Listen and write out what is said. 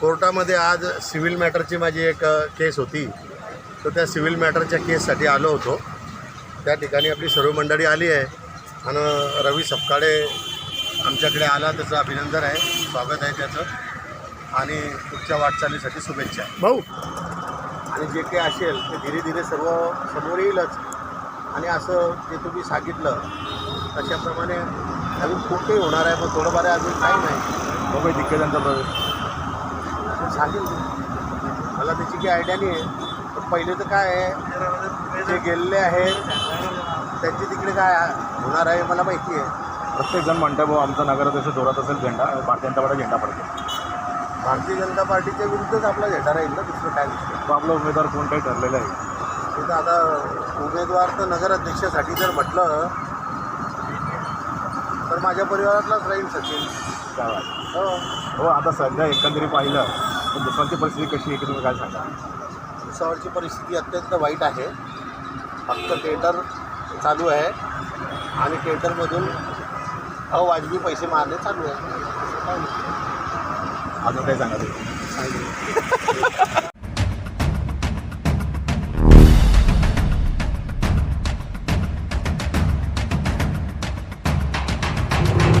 कोर्टामध्ये आज सिव्हिल मॅटरची माझी एक केस होती. तर त्या सिव्हिल मॅटरच्या केससाठी आलो होतो. त्या ठिकाणी आपली सर्व मंडळी आली आहे. आणि रवी सपकाळे आमच्याकडे आला. त्याचं अभिनंदन आहे. स्वागत आहे त्याचं. आणि पुढच्या वाटचालीसाठी शुभेच्छा. भाऊ. आणि जे काही असेल ते धीरे धीरे सर्व समोर येईलच. आणि असं जे तुम्ही सांगितलं तशाप्रमाणे अजून खूप काही होणार आहे. पण थोडंफार आहे, अजून काही नाही बघू दिग्गज यांचा पण सांगेल. मला त्याची काही आयडिया नाही आहे पण पहिले तर काय आहे जे गेलेले आहेत त्यांची तिकडे काय होणार आहे मला माहिती आहे. प्रत्येक जण म्हणतो भाऊ आमचा नगराध्यक्ष जोरात असेल झेंडा भारतीय जनता पार्टी झेंडा पडतो. भारतीय जनता पार्टीच्या विरुद्धच आपला झेंडा राहील ना दुसरं काय तो आपला उमेदवार कोण काही ठरलेला आहे. तिथं आता उमेदवार तर नगराध्यक्षासाठी जर म्हटलं तर माझ्या परिवारातलाच राहील सचिन? हो. हो आता सध्या एकंदरीत पाहिलं तर दुसऱ्यांची परिस्थिती कशी आहे की तुम्ही काय सांगा? भुसावळची परिस्थिती अत्यंत वाईट आहे. फक्त टेंडर चालू आहे आणि टेंडरमधून अवाजवी पैसे मारणे चालू आहे. अजून काय सांगा तुम्ही?